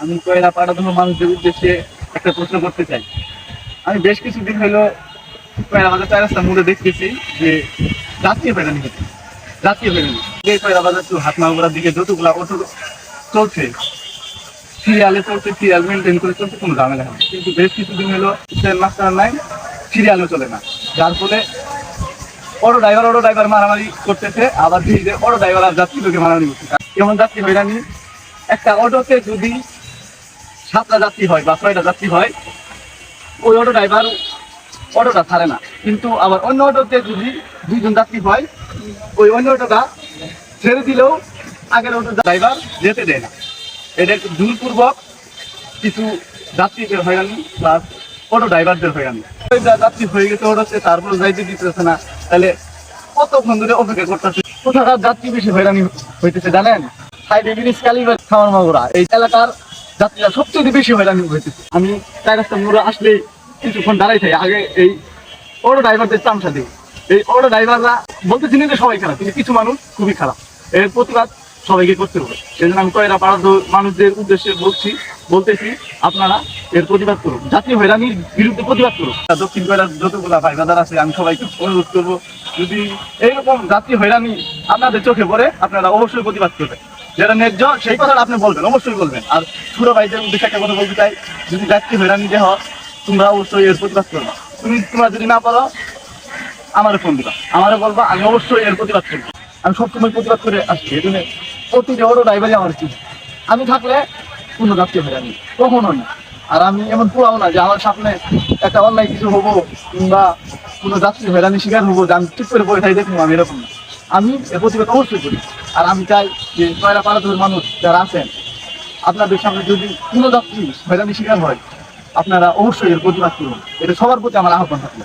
আমি কয়লা পাড়াধন্য মানুষদের উদ্দেশ্যে একটা প্রশ্ন করতে চাই। আমি বেশ কিছুদিন হলো কয়লা বাজার চার রাস্তার মধ্যে দেখতেছি যে জাতীয় বেড়ানি হচ্ছে। জাতীয় বেড়ানি এই কয়লা বাজার টু হাতমাগুড়ার দিকে যতগুলা অটো চলছে, সিরিয়ালে চলছে, সিরিয়াল মেনটেন করে চলছে, কোনো ঝামেলা হয় কিন্তু বেশ কিছুদিন হলো ট্রেন মাস্টার নাই, সিরিয়ালও চলে না। যার ফলে অটো ড্রাইভার অটো ড্রাইভার মারামারি করতেছে, আবার ধীরে অটো ড্রাইভার আর যাত্রীদেরকে মারামারি করতেছে। যেমন যাত্রী হয়রানি একটা অটোতে যদি সাতটা যাত্রী হয় বা ছয়টা যাত্রী হয়, ওই অটো ড্রাইভার অটোটা ছাড়ে না। কিন্তু আবার অন্য অটোতে যদি দুইজন যাত্রী হয়, ওই অন্য অটোটা ছেড়ে দিলেও আগের অটো ড্রাইভার যেতে দেয় না। এটা একটু কিছু যাত্রীদের হয়রানি প্লাস অটো ড্রাইভারদের হয়রানি। যাত্রী হয়ে গেছে অটোতে তারপর যাইতে দিতেছে না। তাহলে কতক্ষণ ধরে অপেক্ষা করতেছে? কোথাকার যাত্রী বেশি হয়রানি হইতেছে জানেন? খামার মাগুরা এই এলাকার যাত্রীরা সবচেয়ে বেশি হয়রানি হয়েছে। আমি চার রাস্তা মোড়ে আসলে কিছুক্ষণ দাঁড়াই থাকি আগে এই অটো ড্রাইভারদের চামচা দিই। এই অটো ড্রাইভাররা বলতেছি যে সবাই খারাপ, কিন্তু কিছু মানুষ খুবই খারাপ। এর প্রতিবাদ সবাইকে করতে হবে। সেই জন্য আমি কয়রা পাড়ার মানুষদের উদ্দেশ্যে বলছি, বলতেছি, আপনারা এর প্রতিবাদ করুন। জাতীয় হয়রানির বিরুদ্ধে প্রতিবাদ করুন। দক্ষিণ কয়লার যতগুলা ভাই বাজার আছে, আমি সবাইকে অনুরোধ করব, যদি এইরকম জাতীয় হয়রানি আপনাদের চোখে পড়ে, আপনারা অবশ্যই প্রতিবাদ করবেন। যেটা ন্যায্য, সেই কথাটা আপনি বলবেন, অবশ্যই বলবেন। আর ছোট ভাইদের উদ্দেশ্যে একটা কথা বলতে চাই, যদি জাতীয় হয়রানি দেহ, তোমরা অবশ্যই এর প্রতিবাদ করবে। তুমি তোমরা যদি না পারো আমারে ফোন দিবা। আমারে বলবা, আমি অবশ্যই এর প্রতিবাদ করব। আমি সবসময় প্রতিবাদ করে আসছি, এই জন্য প্রতিটা বড় ড্রাইভারই আমার চিনি আমি থাকলে কোনো যাত্রী হয়রানি কখনো না। আর আমি এমন পুরাও না যে আমার সামনে একটা অন্যায় কিছু হব, কিংবা কোনো যাত্রী হয়রানি শিকার হব যে আমি চুপ করে পড়ে থাকি দেখব আমি এরকম না। আমি প্রতিবাদ অবশ্যই করি আর আমি চাই যে কয়লা পাড়াধর মানুষ যারা আছেন, আপনাদের সামনে যদি কোনো যাত্রী হয়রানি শিকার হয়, আপনারা অবশ্যই এর প্রতিবাদ করুন। এটা সবার প্রতি আমার আহ্বান থাকবে